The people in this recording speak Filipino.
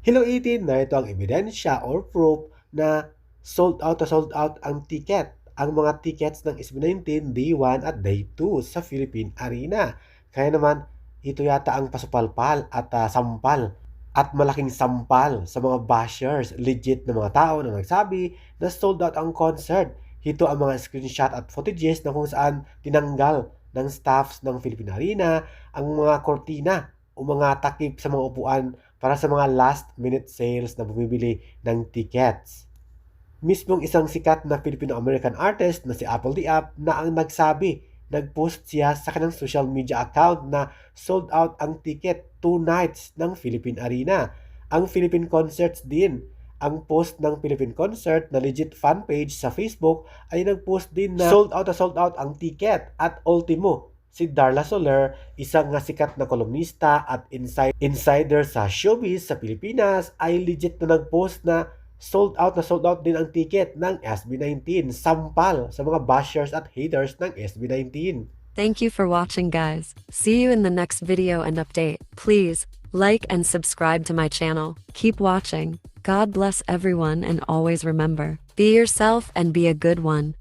Hello 18 na ito ang ebidensya or proof na sold out na sold out ang ticket. Ang mga tickets ng SB19 Day 1 at Day 2 sa Philippine Arena. Kaya naman, ito yata ang pasupalpal at ah, sampal at malaking sampal sa mga bashers, legit na mga tao na nagsabi na sold out ang concert. Ito ang mga screenshot at footages na kung saan tinanggal ng staffs ng Philippine Arena ang mga kortina o mga takip sa mga upuan para sa mga last minute sales na bumibili ng tickets. Mismong isang sikat na Filipino-American artist na si Apple the App na ang nagsabi, nagpost siya sa kanyang social media account na sold out ang ticket two nights ng Philippine Arena. Ang Philippine Concerts din. Ang post ng Philippine Concert na legit fan page sa Facebook ay nagpost din na sold out na sold out ang ticket at ultimo si Darla Soler, isang sikat na kolumnista at inside, insider sa showbiz sa Pilipinas ay legit na nagpost na sold out na sold out din ang ticket ng SB19. Sampal sa mga bashers at haters ng SB19. Thank you for watching, guys. See you in the next video and update. Please like and subscribe to my channel. Keep watching. God bless everyone and always remember be yourself and be a good one.